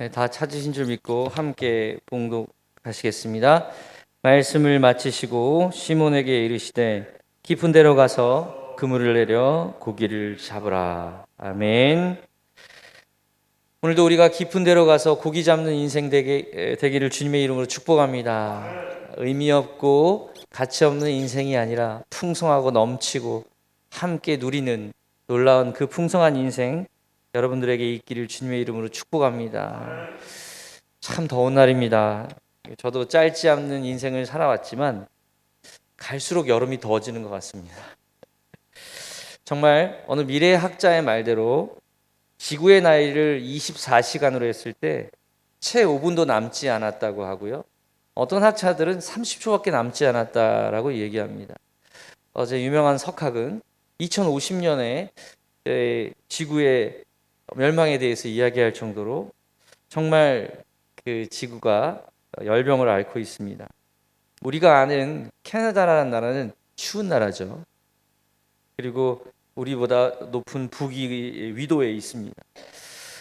네, 다 찾으신 줄 믿고 함께 봉독하시겠습니다. 말씀을 마치시고 시몬에게 이르시되 깊은 데로 가서 그물을 내려 고기를 잡으라. 아멘. 오늘도 우리가 깊은 데로 가서 고기 잡는 인생 되게, 되기를 주님의 이름으로 축복합니다. 의미 없고 가치 없는 인생이 아니라 풍성하고 넘치고 함께 누리는 놀라운 그 풍성한 인생 여러분들에게 있기를 주님의 이름으로 축복합니다. 참 더운 날입니다. 저도 짧지 않는 인생을 살아왔지만 갈수록 여름이 더워지는 것 같습니다. 정말 어느 미래 학자의 말대로 지구의 나이를 24시간으로 했을 때 채 5분도 남지 않았다고 하고요. 어떤 학자들은 30초밖에 남지 않았다라고 얘기합니다. 어제 유명한 석학은 2050년에 지구의 멸망에 대해서 이야기할 정도로 정말 그 지구가 열병을 앓고 있습니다. 우리가 아는 캐나다라는 나라는 추운 나라죠. 그리고 우리보다 높은 북위 위도에 있습니다.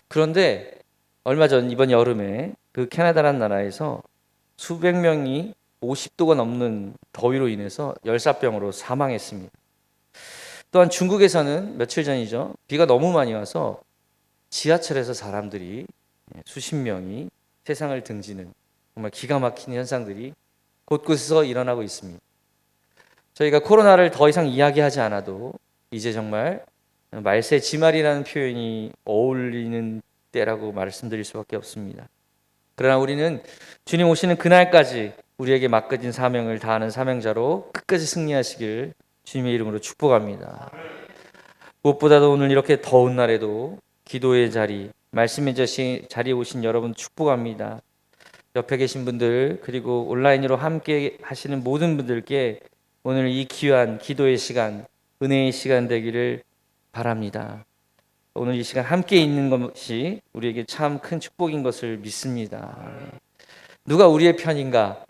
그런데 얼마 전 이번 여름에 그 캐나다라는 나라에서 수백 명이 50도가 넘는 더위로 인해서 열사병으로 사망했습니다. 또한 중국에서는 며칠 전이죠. 비가 너무 많이 와서 지하철에서 사람들이 예, 수십 명이 세상을 등지는 정말 기가 막힌 현상들이 곳곳에서 일어나고 있습니다. 저희가 코로나를 더 이상 이야기하지 않아도 이제 정말 말세 지말이라는 표현이 어울리는 때라고 말씀드릴 수밖에 없습니다. 그러나 우리는 주님 오시는 그날까지 우리에게 맡겨진 사명을 다하는 사명자로 끝까지 승리하시길 주님의 이름으로 축복합니다. 무엇보다도 오늘 이렇게 더운 날에도 기도의 자리, 말씀의 자리에 오신 여러분 축복합니다. 옆에 계신 분들 그리고 온라인으로 함께 하시는 모든 분들께 오늘 이 귀한 기도의 시간, 은혜의 시간 되기를 바랍니다. 오늘 이 시간 함께 있는 것이 우리에게 참 큰 축복인 것을 믿습니다. 누가 우리의 편인가?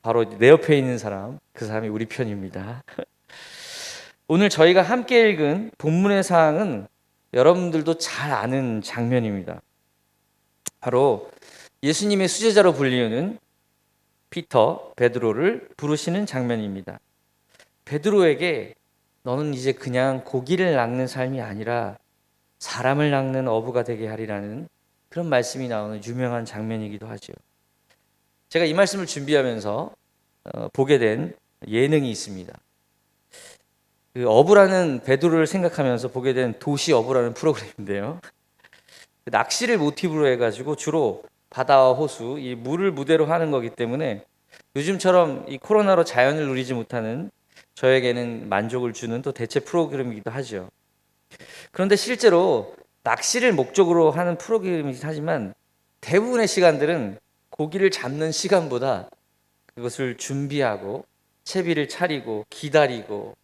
바로 내 옆에 있는 사람, 그 사람이 우리 편입니다. 오늘 저희가 함께 읽은 본문의 사항은 여러분들도 잘 아는 장면입니다. 바로 예수님의 수제자로 불리우는 피터, 베드로를 부르시는 장면입니다. 베드로에게 너는 이제 그냥 고기를 낚는 삶이 아니라 사람을 낚는 어부가 되게 하리라는 그런 말씀이 나오는 유명한 장면이기도 하죠. 제가 이 말씀을 준비하면서 어, 보게 된 예능이 있습니다. 그 어부라는 베드로를 생각하면서 보게 된 도시 어부라는 프로그램인데요. 그 낚시를 모티브로 해가지고 주로 바다와 호수, 이 물을 무대로 하는 거기 때문에 요즘처럼 이 코로나로 자연을 누리지 못하는 저에게는 만족을 주는 또 대체 프로그램이기도 하죠. 그런데 실제로 낚시를 목적으로 하는 프로그램이긴 하지만 대부분의 시간들은 고기를 잡는 시간보다 그것을 준비하고 채비를 차리고 기다리고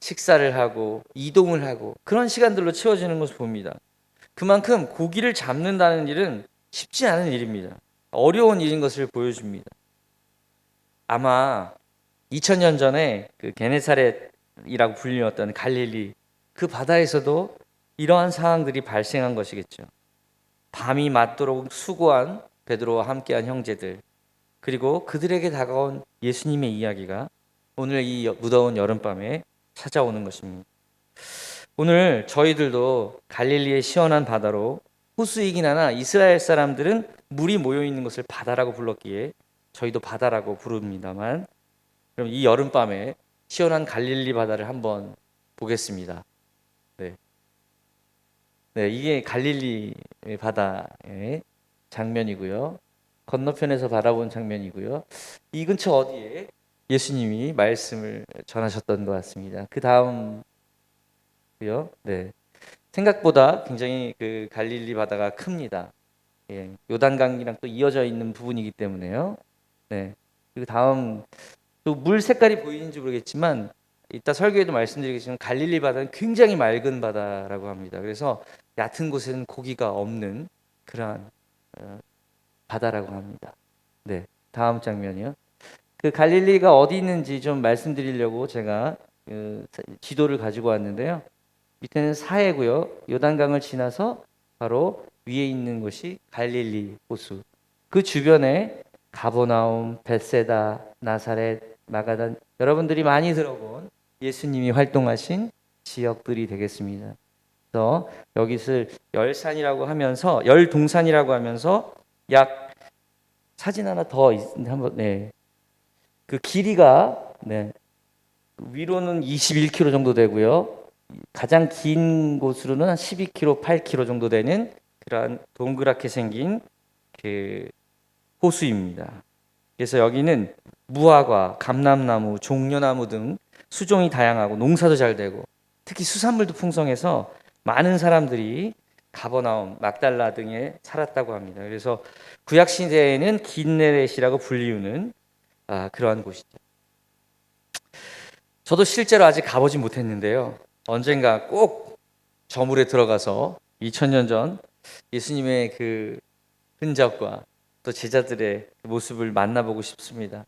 식사를 하고 이동을 하고 그런 시간들로 채워지는 것을 봅니다. 그만큼 고기를 잡는다는 일은 쉽지 않은 일입니다. 어려운 일인 것을 보여줍니다. 아마 2000년 전에 그 게네사렛이라고 불리웠던 갈릴리 그 바다에서도 이러한 상황들이 발생한 것이겠죠. 밤이 맞도록 수고한 베드로와 함께한 형제들 그리고 그들에게 다가온 예수님의 이야기가 오늘 이 무더운 여름밤에 찾아오는 것입니다. 오늘 저희들도 갈릴리의 시원한 바다로 호수이긴 하나 이스라엘 사람들은 물이 모여 있는 것을 바다라고 불렀기에 저희도 바다라고 부릅니다만 그럼 이 여름밤에 시원한 갈릴리 바다를 한번 보겠습니다. 네. 네, 이게 갈릴리 바다의 장면이고요. 건너편에서 바라본 장면이고요. 이 근처 어디에 예수님이 말씀을 전하셨던 것 같습니다. 그 다음요. 네. 생각보다 굉장히 그 갈릴리 바다가 큽니다. 예, 요단강이랑 또 이어져 있는 부분이기 때문에요. 네. 그리고 다음 또 물 색깔이 보이는지 모르겠지만 이따 설교에도 말씀드리겠지만 갈릴리 바다는 굉장히 맑은 바다라고 합니다. 그래서 얕은 곳에는 고기가 없는 그러한 어, 바다라고 합니다. 네. 다음 장면이요. 그 갈릴리가 어디 있는지 좀 말씀드리려고 제가 그 지도를 가지고 왔는데요. 밑에는 사해고요. 요단강을 지나서 바로 위에 있는 곳이 갈릴리 호수. 그 주변에 가보나움, 벳세다, 나사렛, 마가단 여러분들이 많이 들어본 예수님이 활동하신 지역들이 되겠습니다. 그래서 여기를 열산이라고 하면서 열동산이라고 하면서 약 사진 하나 더 있- 한번 네. 그 길이가 네. 위로는 21km 정도 되고요. 가장 긴 곳으로는 한 12km, 8km 정도 되는 그러한 동그랗게 생긴 그 호수입니다. 그래서 여기는 무화과, 감람나무, 종려나무 등 수종이 다양하고 농사도 잘 되고 특히 수산물도 풍성해서 많은 사람들이 가버나움, 막달라 등에 살았다고 합니다. 그래서 구약 시대에는 긴네렛이라고 불리우는 아, 그러한 곳이죠. 저도 실제로 아직 가보진 못했는데요. 언젠가 꼭 저물에 들어가서 2000년 전 예수님의 그 흔적과 또 제자들의 모습을 만나보고 싶습니다.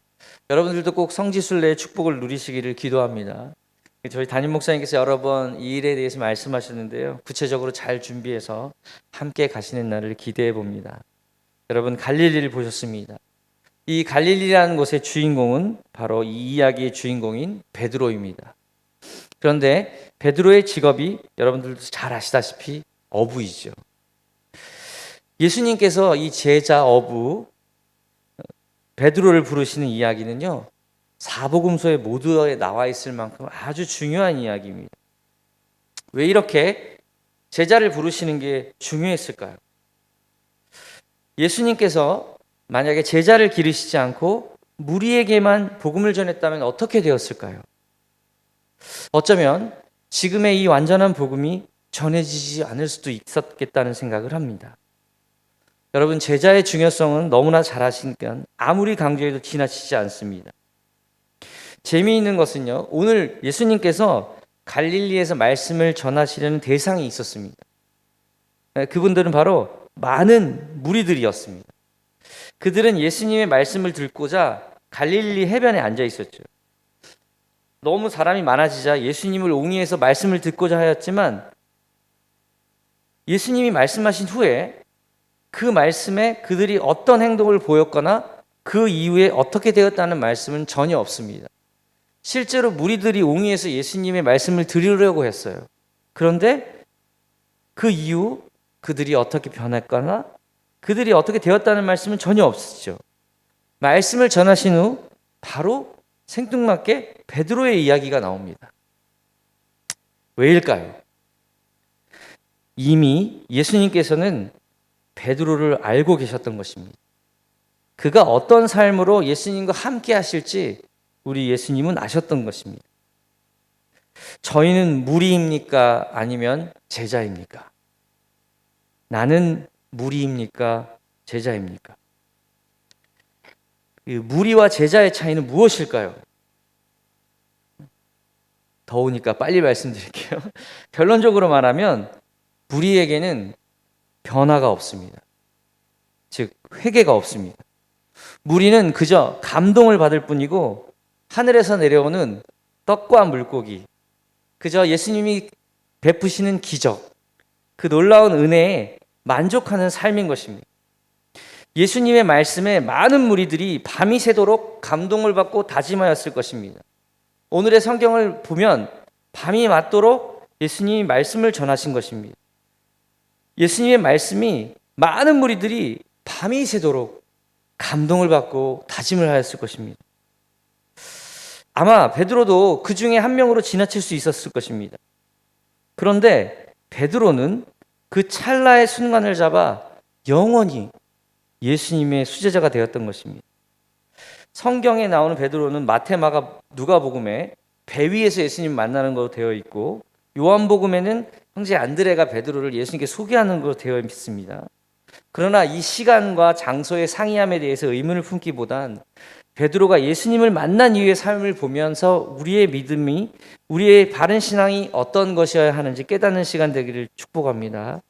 여러분들도 꼭 성지순례의 축복을 누리시기를 기도합니다. 저희 담임 목사님께서 여러 번 이 일에 대해서 말씀하셨는데요. 구체적으로 잘 준비해서 함께 가시는 날을 기대해 봅니다. 여러분 갈릴리를 보셨습니다. 이 갈릴리라는 곳의 주인공은 바로 이 이야기의 주인공인 베드로입니다. 그런데 베드로의 직업이 여러분들도 잘 아시다시피 어부이죠. 예수님께서 이 제자 어부 베드로를 부르시는 이야기는요. 사복음서에 모두에 나와 있을 만큼 아주 중요한 이야기입니다. 왜 이렇게 제자를 부르시는 게 중요했을까요? 예수님께서 만약에 제자를 기르시지 않고 무리에게만 복음을 전했다면 어떻게 되었을까요? 어쩌면 지금의 이 완전한 복음이 전해지지 않을 수도 있었겠다는 생각을 합니다. 여러분 제자의 중요성은 너무나 잘 아시니까 아무리 강조해도 지나치지 않습니다. 재미있는 것은요. 오늘 예수님께서 갈릴리에서 말씀을 전하시려는 대상이 있었습니다. 네, 그분들은 바로 많은 무리들이었습니다. 그들은 예수님의 말씀을 듣고자 갈릴리 해변에 앉아 있었죠. 너무 사람이 많아지자 예수님을 옹이해서 말씀을 듣고자 하였지만 예수님이 말씀하신 후에 그 말씀에 그들이 어떤 행동을 보였거나 그 이후에 어떻게 되었다는 말씀은 전혀 없습니다. 실제로 무리들이 옹이에서 예수님의 말씀을 들으려고 했어요. 그런데 그 이후 그들이 어떻게 변했거나 그들이 어떻게 되었다는 말씀은 전혀 없으시죠. 말씀을 전하신 후 바로 생뚱맞게 베드로의 이야기가 나옵니다. 왜일까요? 이미 예수님께서는 베드로를 알고 계셨던 것입니다. 그가 어떤 삶으로 예수님과 함께 하실지 우리 예수님은 아셨던 것입니다. 저희는 무리입니까? 아니면 제자입니까? 나는 무리입니까? 제자입니까? 그 무리와 제자의 차이는 무엇일까요? 더우니까 빨리 말씀드릴게요. 결론적으로 말하면 무리에게는 변화가 없습니다. 즉 회개가 없습니다. 무리는 그저 감동을 받을 뿐이고 하늘에서 내려오는 떡과 물고기, 그저 예수님이 베푸시는 기적, 그 놀라운 은혜에 만족하는 삶인 것입니다. 예수님의 말씀에 많은 무리들이 밤이 새도록 감동을 받고 다짐하였을 것입니다. 오늘의 성경을 보면 밤이 맞도록 예수님이 말씀을 전하신 것입니다. 예수님의 말씀이 많은 무리들이 밤이 새도록 감동을 받고 다짐을 하였을 것입니다. 아마 베드로도 그 중에 한 명으로 지나칠 수 있었을 것입니다. 그런데 베드로는 그 찰나의 순간을 잡아 영원히 예수님의 수제자가 되었던 것입니다. 성경에 나오는 베드로는 마테마가 누가복음에 배 위에서 예수님 만나는 것으로 되어 있고 요한복음에는 형제 안드레가 베드로를 예수님께 소개하는 것으로 되어 있습니다. 그러나 이 시간과 장소의 상이함에 대해서 의문을 품기보단 베드로가 예수님을 만난 이후의 삶을 보면서 우리의 믿음이 우리의 바른 신앙이 어떤 것이어야 하는지 깨닫는 시간 되기를 축복합니다.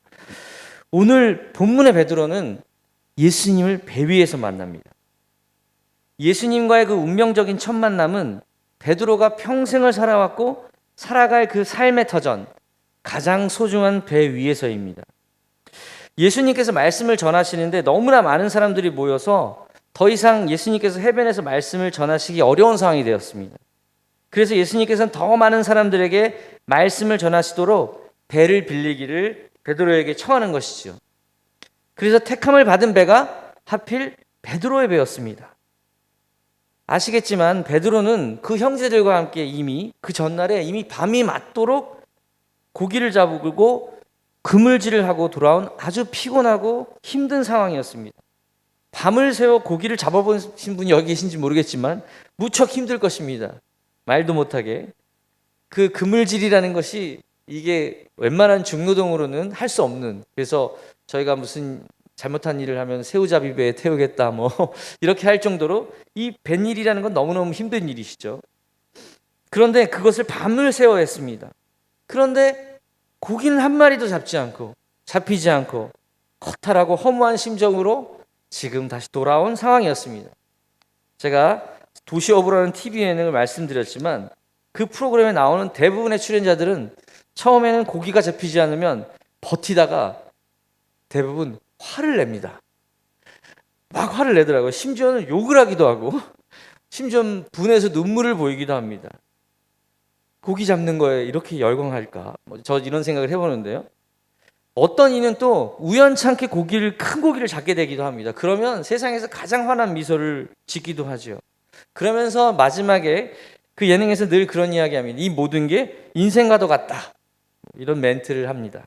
오늘 본문의 베드로는 예수님을 배 위에서 만납니다. 예수님과의 그 운명적인 첫 만남은 베드로가 평생을 살아왔고 살아갈 그 삶의 터전 가장 소중한 배 위에서입니다. 예수님께서 말씀을 전하시는데 너무나 많은 사람들이 모여서 더 이상 예수님께서 해변에서 말씀을 전하시기 어려운 상황이 되었습니다. 그래서 예수님께서는 더 많은 사람들에게 말씀을 전하시도록 배를 빌리기를 베드로에게 청하는 것이죠. 그래서 택함을 받은 배가 하필 베드로의 배였습니다. 아시겠지만 베드로는 그 형제들과 함께 이미 그 전날에 이미 밤이 맞도록 고기를 잡고 그물질을 하고 돌아온 아주 피곤하고 힘든 상황이었습니다. 밤을 새워 고기를 잡아보신 분이 여기 계신지 모르겠지만 무척 힘들 것입니다. 말도 못하게 그 그물질이라는 것이 이게 웬만한 중노동으로는 할 수 없는 그래서 저희가 무슨 잘못한 일을 하면 새우잡이배에 태우겠다 뭐 이렇게 할 정도로 이 뱃일이라는 건 너무너무 힘든 일이시죠. 그런데 그것을 밤을 새워 했습니다. 그런데 고기는 한 마리도 잡지 않고 잡히지 않고 허탈하고 허무한 심정으로 지금 다시 돌아온 상황이었습니다. 제가 도시어부라는 TV 예능을 말씀드렸지만 그 프로그램에 나오는 대부분의 출연자들은 처음에는 고기가 잡히지 않으면 버티다가 대부분 화를 냅니다. 막 화를 내더라고요. 심지어는 욕을 하기도 하고, 심지어 분해서 눈물을 보이기도 합니다. 고기 잡는 거에 이렇게 열광할까? 뭐저 이런 생각을 해보는데요. 어떤 이는 또 우연찮게 고기를 큰 고기를 잡게 되기도 합니다. 그러면 세상에서 가장 환한 미소를 짓기도 하죠. 그러면서 마지막에 그 예능에서 늘 그런 이야기합니다. 이 모든 게 인생과도 같다. 이런 멘트를 합니다.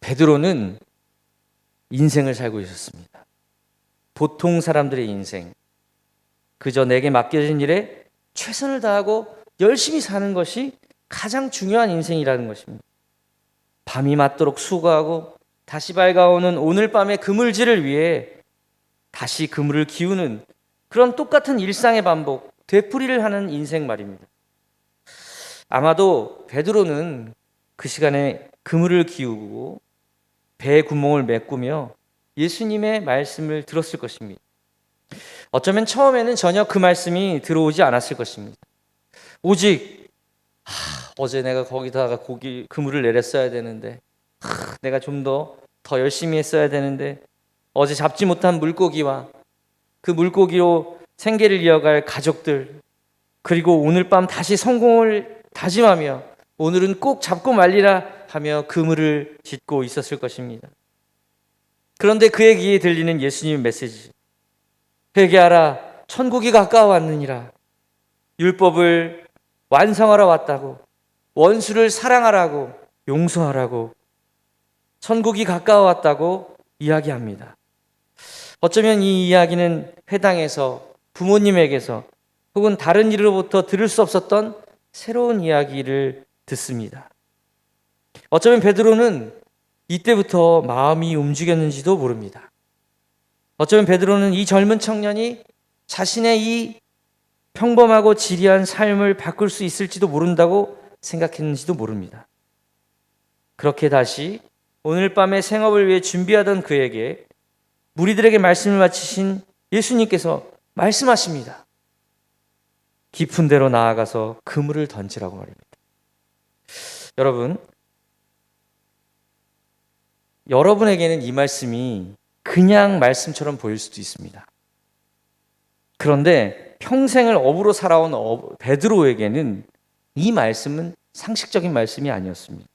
베드로는 인생을 살고 있었습니다. 보통 사람들의 인생. 그저 내게 맡겨진 일에 최선을 다하고 열심히 사는 것이 가장 중요한 인생이라는 것입니다. 밤이 맞도록 수고하고 다시 밝아오는 오늘 밤의 그물질을 위해 다시 그물을 기우는 그런 똑같은 일상의 반복, 되풀이를 하는 인생 말입니다. 아마도 베드로는 그 시간에 그물을 기우고 배의 구멍을 메꾸며 예수님의 말씀을 들었을 것입니다. 어쩌면 처음에는 전혀 그 말씀이 들어오지 않았을 것입니다. 오직 하, 어제 내가 거기다가 고기 그물을 내렸어야 되는데 하, 내가 좀 더더 열심히 했어야 되는데 어제 잡지 못한 물고기와 그 물고기로 생계를 이어갈 가족들 그리고 오늘 밤 다시 성공을 다짐하며 오늘은 꼭 잡고 말리라 하며 그물을 짓고 있었을 것입니다. 그런데 그의 귀에 들리는 예수님의 메시지. 회개하라. 천국이 가까워 왔느니라. 율법을 완성하러 왔다고. 원수를 사랑하라고. 용서하라고. 천국이 가까워 왔다고 이야기합니다. 어쩌면 이 이야기는 회당에서 부모님에게서 혹은 다른 이로부터 들을 수 없었던 새로운 이야기를 듣습니다. 어쩌면 베드로는 이때부터 마음이 움직였는지도 모릅니다. 어쩌면 베드로는 이 젊은 청년이 자신의 이 평범하고 지리한 삶을 바꿀 수 있을지도 모른다고 생각했는지도 모릅니다. 그렇게 다시 오늘 밤의 생업을 위해 준비하던 그에게 무리들에게 말씀을 마치신 예수님께서 말씀하십니다. 깊은 데로 나아가서 그물을 던지라고 말입니다. 여러분, 여러분에게는 이 말씀이 그냥 말씀처럼 보일 수도 있습니다. 그런데 평생을 업으로 살아온 업- 베드로에게는 이 말씀은 상식적인 말씀이 아니었습니다.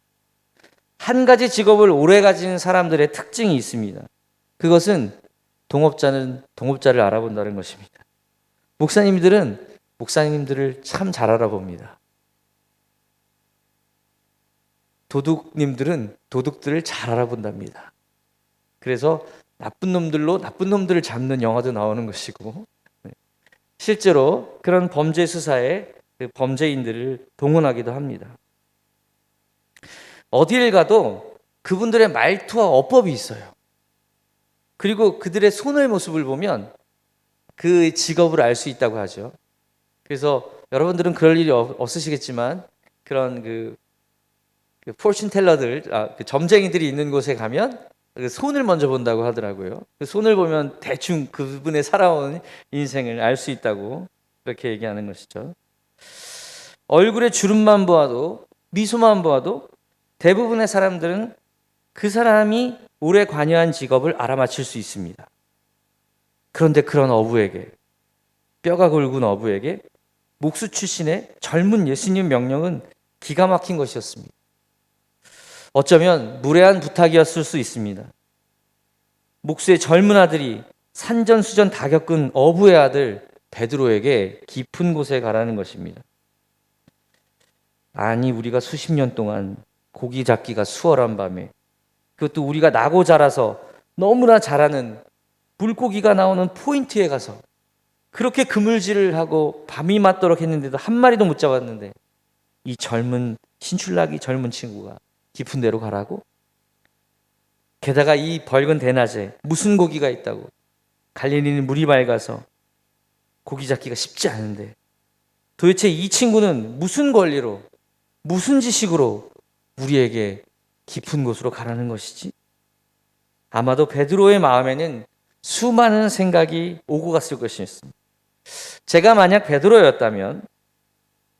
한 가지 직업을 오래 가진 사람들의 특징이 있습니다. 그것은 동업자는 동업자를 알아본다는 것입니다. 목사님들은 목사님들을 참 잘 알아봅니다. 도둑님들은 도둑들을 잘 알아본답니다. 그래서 나쁜 놈들로 나쁜 놈들을 잡는 영화도 나오는 것이고 네. 실제로 그런 범죄 수사에 그 범죄인들을 동원하기도 합니다. 어디를 가도 그분들의 말투와 어법이 있어요. 그리고 그들의 손의 모습을 보면 그 직업을 알 수 있다고 하죠. 그래서 여러분들은 그럴 일이 없- 없으시겠지만 그런 그, 그 포춘 텔러들, 아, 그 점쟁이들이 있는 곳에 가면 그 손을 먼저 본다고 하더라고요. 그 손을 보면 대충 그분의 살아온 인생을 알 수 있다고 그렇게 얘기하는 것이죠. 얼굴의 주름만 보아도 미소만 보아도 대부분의 사람들은 그 사람이 오래 관여한 직업을 알아맞힐 수 있습니다. 그런데 그런 어부에게 뼈가 굵은 어부에게 목수 출신의 젊은 예수님 명령은 기가 막힌 것이었습니다. 어쩌면 무례한 부탁이었을 수 있습니다. 목수의 젊은 아들이 산전수전 다 겪은 어부의 아들 베드로에게 깊은 곳에 가라는 것입니다. 아니 우리가 수십 년 동안 고기 잡기가 수월한 밤에 그것도 우리가 나고 자라서 너무나 잘하는 물고기가 나오는 포인트에 가서 그렇게 그물질을 하고 밤이 맞도록 했는데도 한 마리도 못 잡았는데 이 젊은 신출나기 젊은 친구가 깊은 데로 가라고? 게다가 이 밝은 대낮에 무슨 고기가 있다고 갈릴리는 물이 맑아서 고기 잡기가 쉽지 않은데 도대체 이 친구는 무슨 권리로 무슨 지식으로 우리에게 깊은 곳으로 가라는 것이지? 아마도 베드로의 마음에는 수많은 생각이 오고 갔을 것이었습니다. 제가 만약 베드로였다면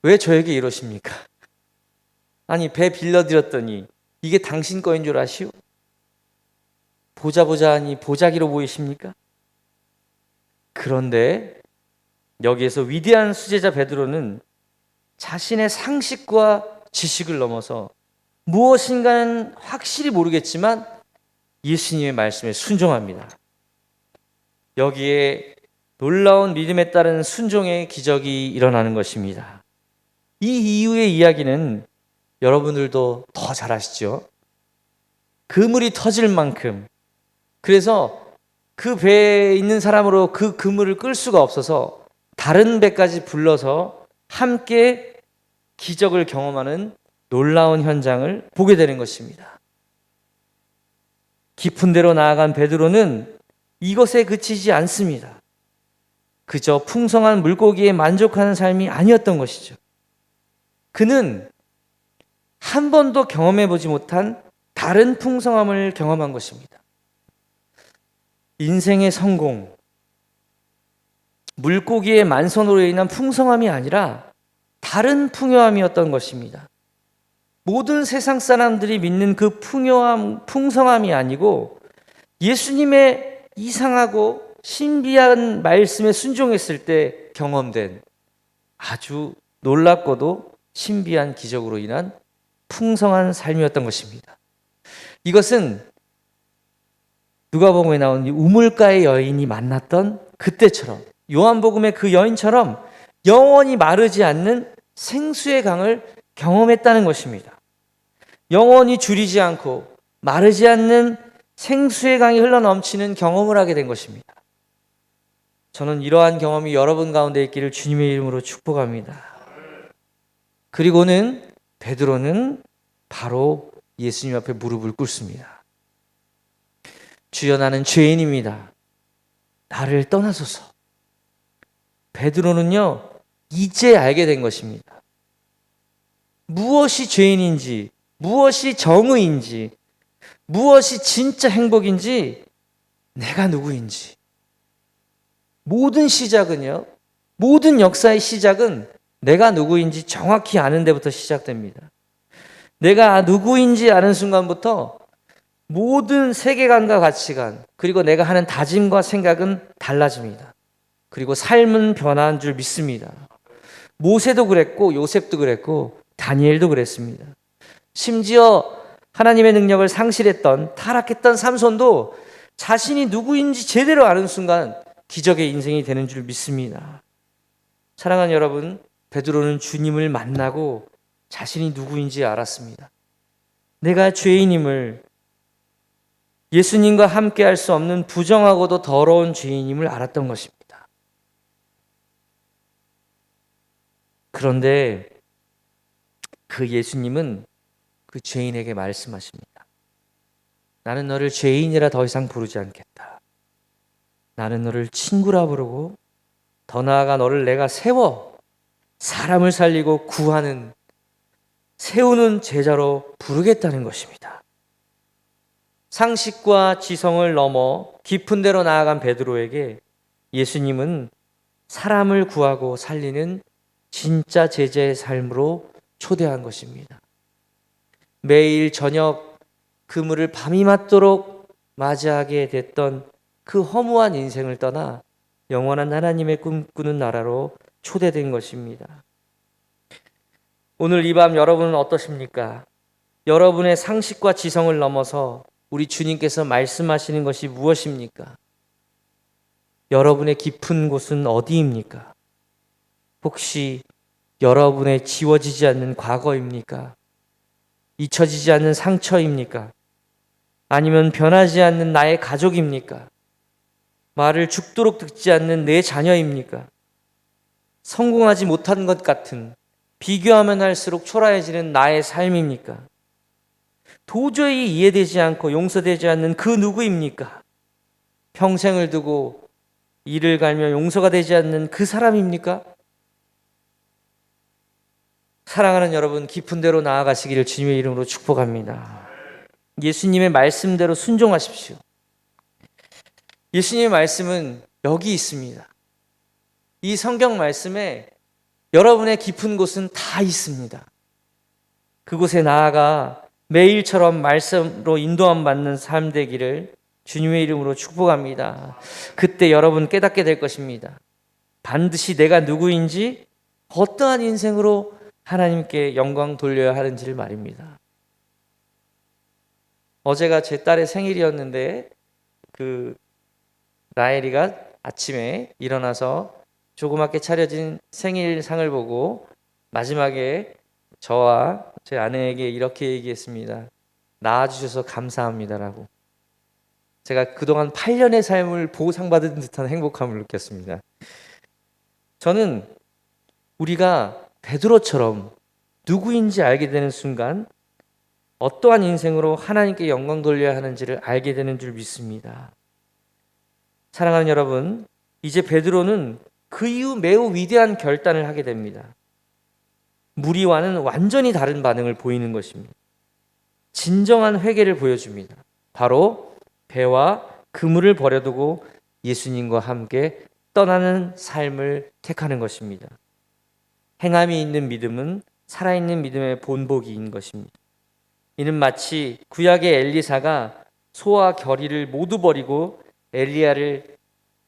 왜 저에게 이러십니까? 아니 배 빌려드렸더니 이게 당신 거인 줄 아시오? 보자 보자 하니 보자기로 보이십니까? 그런데 여기에서 위대한 수제자 베드로는 자신의 상식과 지식을 넘어서 무엇인가는 확실히 모르겠지만 예수님의 말씀에 순종합니다. 여기에 놀라운 믿음에 따른 순종의 기적이 일어나는 것입니다. 이 이후의 이야기는 여러분들도 더 잘 아시죠? 그물이 터질 만큼 그래서 그 배에 있는 사람으로 그 그물을 끌 수가 없어서 다른 배까지 불러서 함께 기적을 경험하는 놀라운 현장을 보게 되는 것입니다. 깊은 데로 나아간 베드로는 이것에 그치지 않습니다. 그저 풍성한 물고기에 만족하는 삶이 아니었던 것이죠. 그는 한 번도 경험해 보지 못한 다른 풍성함을 경험한 것입니다. 인생의 성공, 물고기의 만선으로 인한 풍성함이 아니라 다른 풍요함이었던 것입니다. 모든 세상 사람들이 믿는 그 풍요함, 풍성함이 아니고 예수님의 이상하고 신비한 말씀에 순종했을 때 경험된 아주 놀랍고도 신비한 기적으로 인한 풍성한 삶이었던 것입니다. 이것은 누가복음에 나온 우물가의 여인이 만났던 그때처럼 요한복음의 그 여인처럼 영원히 마르지 않는 생수의 강을 경험했다는 것입니다. 영원히 줄이지 않고 마르지 않는 생수의 강이 흘러 넘치는 경험을 하게 된 것입니다. 저는 이러한 경험이 여러분 가운데 있기를 주님의 이름으로 축복합니다. 그리고는 베드로는 바로 예수님 앞에 무릎을 꿇습니다. 주여 나는 죄인입니다. 나를 떠나소서. 베드로는요, 이제 알게 된 것입니다. 무엇이 죄인인지, 무엇이 정의인지, 무엇이 진짜 행복인지, 내가 누구인지. 모든 시작은요, 모든 역사의 시작은 내가 누구인지 정확히 아는 데부터 시작됩니다. 내가 누구인지 아는 순간부터 모든 세계관과 가치관, 그리고 내가 하는 다짐과 생각은 달라집니다. 그리고 삶은 변한 줄 믿습니다. 모세도 그랬고, 요셉도 그랬고, 다니엘도 그랬습니다. 심지어 하나님의 능력을 상실했던, 타락했던 삼손도 자신이 누구인지 제대로 아는 순간 기적의 인생이 되는 줄 믿습니다. 사랑하는 여러분, 베드로는 주님을 만나고 자신이 누구인지 알았습니다. 내가 죄인임을 예수님과 함께 할 수 없는 부정하고도 더러운 죄인임을 알았던 것입니다. 그런데 그 예수님은 그 죄인에게 말씀하십니다. 나는 너를 죄인이라 더 이상 부르지 않겠다. 나는 너를 친구라 부르고 더 나아가 너를 내가 세워 사람을 살리고 구하는 세우는 제자로 부르겠다는 것입니다. 상식과 지성을 넘어 깊은 데로 나아간 베드로에게 예수님은 사람을 구하고 살리는 진짜 제자의 삶으로 초대한 것입니다. 매일 저녁 그물을 밤이 맞도록 맞이하게 됐던 그 허무한 인생을 떠나 영원한 하나님의 꿈꾸는 나라로 초대된 것입니다. 오늘 이 밤 여러분은 어떠십니까? 여러분의 상식과 지성을 넘어서 우리 주님께서 말씀하시는 것이 무엇입니까? 여러분의 깊은 곳은 어디입니까? 혹시 여러분의 지워지지 않는 과거입니까? 잊혀지지 않는 상처입니까? 아니면 변하지 않는 나의 가족입니까? 말을 죽도록 듣지 않는 내 자녀입니까? 성공하지 못한 것 같은 비교하면 할수록 초라해지는 나의 삶입니까? 도저히 이해되지 않고 용서되지 않는 그 누구입니까? 평생을 두고 이를 갈며 용서가 되지 않는 그 사람입니까? 사랑하는 여러분, 깊은 데로 나아가시기를 주님의 이름으로 축복합니다. 예수님의 말씀대로 순종하십시오. 예수님의 말씀은 여기 있습니다. 이 성경 말씀에 여러분의 깊은 곳은 다 있습니다. 그곳에 나아가 매일처럼 말씀으로 인도함 받는 삶 되기를 주님의 이름으로 축복합니다. 그때 여러분 깨닫게 될 것입니다. 반드시 내가 누구인지 어떠한 인생으로 하나님께 영광 돌려야 하는지를 말입니다. 어제가 제 딸의 생일이었는데 그 라엘이가 아침에 일어나서 조그맣게 차려진 생일상을 보고 마지막에 저와 제 아내에게 이렇게 얘기했습니다. 낳아주셔서 감사합니다라고. 제가 그동안 8년의 삶을 보상받은 듯한 행복함을 느꼈습니다. 저는 우리가 베드로처럼 누구인지 알게 되는 순간 어떠한 인생으로 하나님께 영광 돌려야 하는지를 알게 되는 줄 믿습니다. 사랑하는 여러분, 이제 베드로는 그 이후 매우 위대한 결단을 하게 됩니다. 무리와는 완전히 다른 반응을 보이는 것입니다. 진정한 회개를 보여줍니다. 바로 배와 그물을 버려두고 예수님과 함께 떠나는 삶을 택하는 것입니다. 행함이 있는 믿음은 살아있는 믿음의 본보기인 것입니다. 이는 마치 구약의 엘리사가 소와 결의를 모두 버리고 엘리야를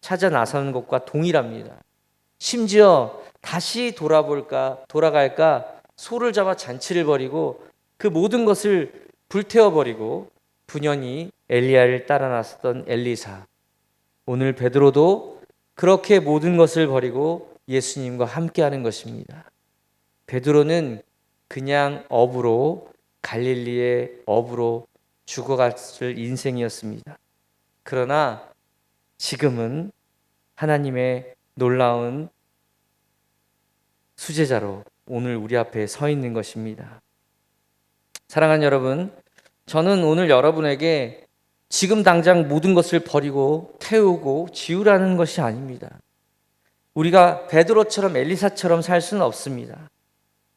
찾아 나서는 것과 동일합니다. 심지어 다시 돌아볼까 돌아갈까 소를 잡아 잔치를 벌이고 그 모든 것을 불태워 버리고 분연히 엘리야를 따라 나섰던 엘리사. 오늘 베드로도 그렇게 모든 것을 버리고 예수님과 함께하는 것입니다. 베드로는 그냥 업으로 갈릴리의 업으로 죽어갔을 인생이었습니다. 그러나 지금은 하나님의 놀라운 수제자로 오늘 우리 앞에 서 있는 것입니다. 사랑하는 여러분, 저는 오늘 여러분에게 지금 당장 모든 것을 버리고 태우고 지우라는 것이 아닙니다. 우리가 베드로처럼 엘리사처럼 살 수는 없습니다.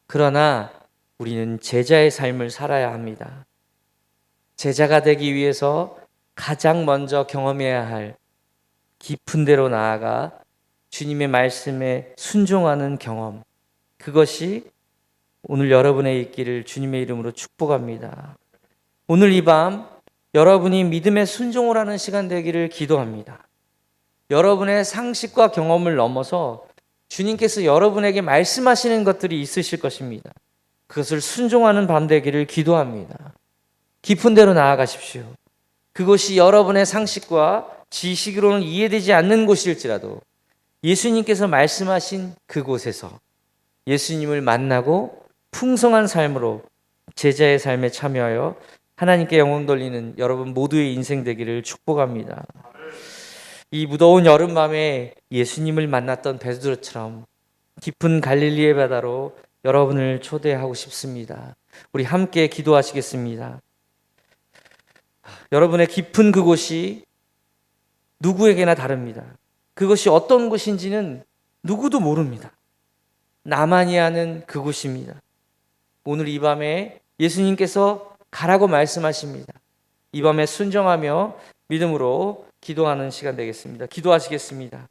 그러나 우리는 제자의 삶을 살아야 합니다. 제자가 되기 위해서 가장 먼저 경험해야 할 깊은 데로 나아가 주님의 말씀에 순종하는 경험. 그것이 오늘 여러분의 있기를 주님의 이름으로 축복합니다. 오늘 이 밤 여러분이 믿음의 순종을 하는 시간 되기를 기도합니다. 여러분의 상식과 경험을 넘어서 주님께서 여러분에게 말씀하시는 것들이 있으실 것입니다. 그것을 순종하는 밤 되기를 기도합니다. 깊은 데로 나아가십시오. 그것이 여러분의 상식과 지식으로는 이해되지 않는 곳일지라도 예수님께서 말씀하신 그곳에서 예수님을 만나고 풍성한 삶으로 제자의 삶에 참여하여 하나님께 영광 돌리는 여러분 모두의 인생 되기를 축복합니다. 이 무더운 여름밤에 예수님을 만났던 베드로처럼 깊은 갈릴리의 바다로 여러분을 초대하고 싶습니다. 우리 함께 기도하시겠습니다. 여러분의 깊은 그곳이 누구에게나 다릅니다. 그것이 어떤 곳인지는 누구도 모릅니다. 나만이 아는 그곳입니다. 오늘 이 밤에 예수님께서 가라고 말씀하십니다. 이 밤에 순정하며 믿음으로 기도하는 시간 되겠습니다. 기도하시겠습니다.